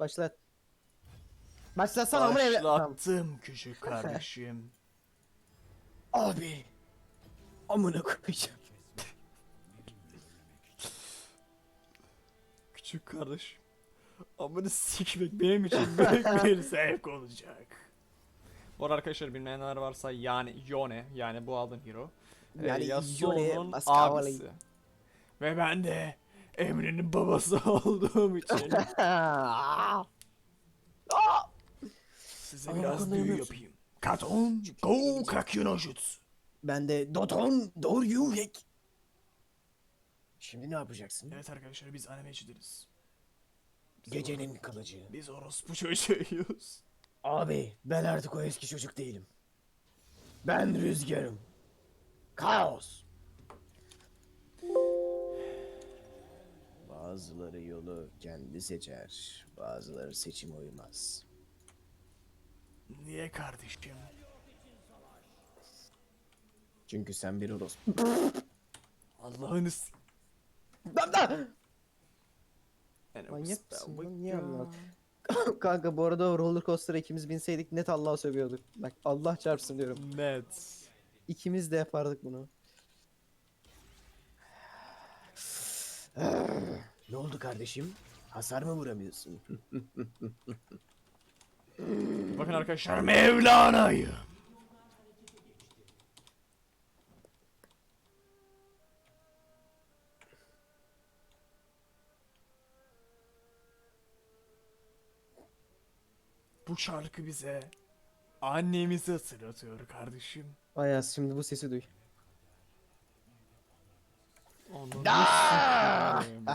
Başlat. Başlatsana amına evlat. Tamam. Başlattım küçük kardeşim. Abi. Amına koyacağım. küçük kardeşim. Amını sikmek benim için büyük bir zevk olacak. Bu arada arkadaşlar bilmeyenler varsa yani Yone yani bu aldığım hero. Yani Yani Yasuo'nun abisi. Ve ben de Emre'nin babası olduğum için size Aa, biraz bakın büyü yapayım. Katon go kakyo jutsu. ben de Doton Doğru Yuvek. Şimdi ne yapacaksın? Evet arkadaşlar biz animecileriz. Gecenin kılıcı. Biz orospu çocuğuyuz. Abi ben artık o eski çocuk değilim. Ben rüzgarım. Kaos. Bazıları yolu kendi seçer. Bazıları seçime uymaz. Niye kardeşim? Çünkü sen bir orospu. Allah'ınız... Lan da! Yani Manyak mısın lan? Niye anlat? Kanka bu arada roller coaster'a ikimiz binseydik net Allah'a sövüyorduk. Bak Allah çarpsın diyorum. Net. İkimiz de yapardık bunu. ne oldu kardeşim? Hasar mı vuramıyorsun? Bakın arkadaşlar Mevlana'yı. Bu şarkı bize annemizi hatırlatıyor kardeşim. Ayaz şimdi bu sesi duy. Onu sikeyim.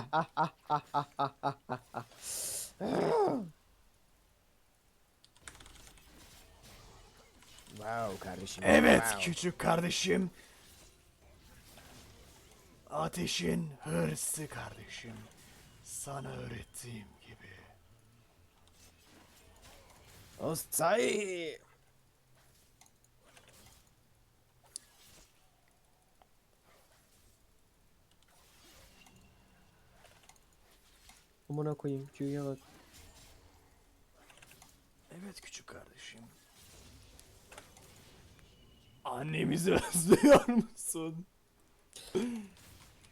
Wow kardeşim. Evet wow. küçük kardeşim. Ateşin hırsı kardeşim. Sana öğrettiğim gibi. O Amına koyayım Q'ya bak. Evet küçük kardeşim. Annemizi özlüyor musun?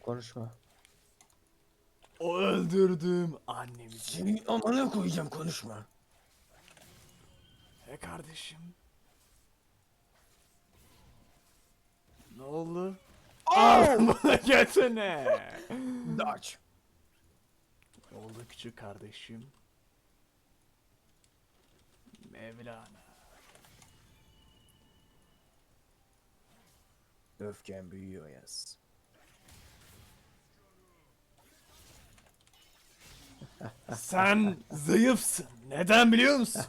Konuşma. O öldürdüğüm annemizi. Seni amına koyacağım konuşma. He kardeşim. Ne oldu? Bana götüne. Dodge. Oldu küçük kardeşim? Mevlana. Öfken büyüyor yaz. Sen zayıfsın. Neden biliyor musun?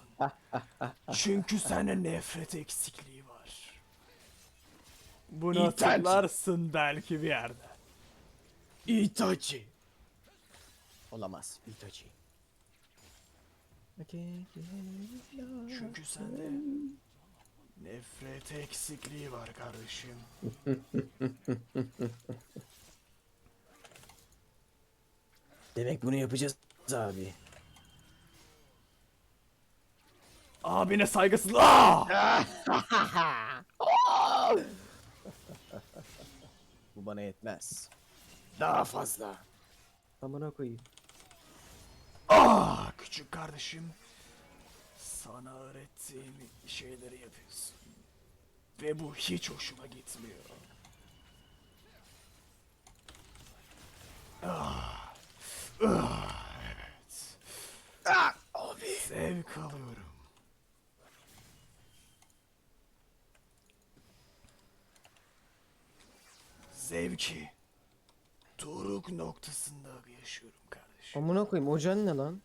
Çünkü sende nefret eksikliği var. Bunu İğrenç. hatırlarsın belki bir yerde. Itachi. Olamaz. Itachi. Çünkü sende nefret eksikliği var kardeşim. Demek bunu yapacağız abi. Abine saygısızlık. Aa! Bu bana yetmez. Daha fazla. Amına koyayım. Ah küçük kardeşim. Sana öğrettiğim şeyleri yapıyorsun. Ve bu hiç hoşuma gitmiyor. Ah, ah, evet. Ah, abi. Zevk alıyorum. Zevki doruk noktasında yaşıyorum kardeşim. Amına koyayım ocağın ne lan?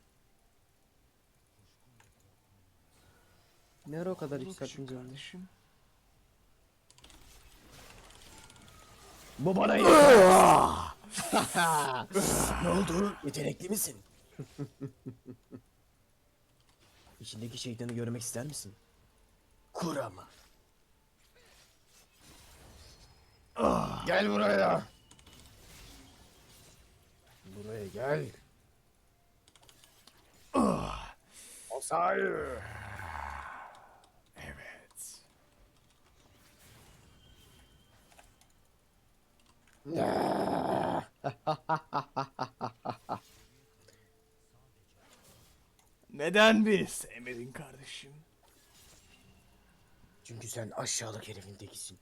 Ne ara o kadar yükselttin canını? kardeşim. Bu bana ne oldu? Yetenekli misin? İçindeki şeytanı görmek ister misin? Kurama. Gel buraya. Buraya gel. Ah, Kaos hayır. Evet. Neden beni sevmedin kardeşim? Çünkü sen aşağılık herifin tekisin.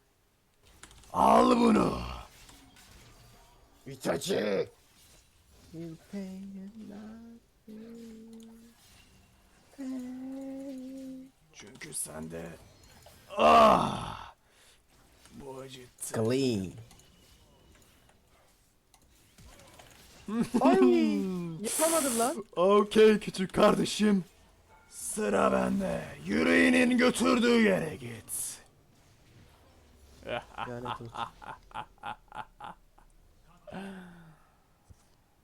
Al bunu. Itachi! Çünkü sen de... Ah! Bu acıttı. Clean. Ay! Yapamadım lan. Okey küçük kardeşim. Sıra bende. Yüreğinin götürdüğü yere git. Olsun.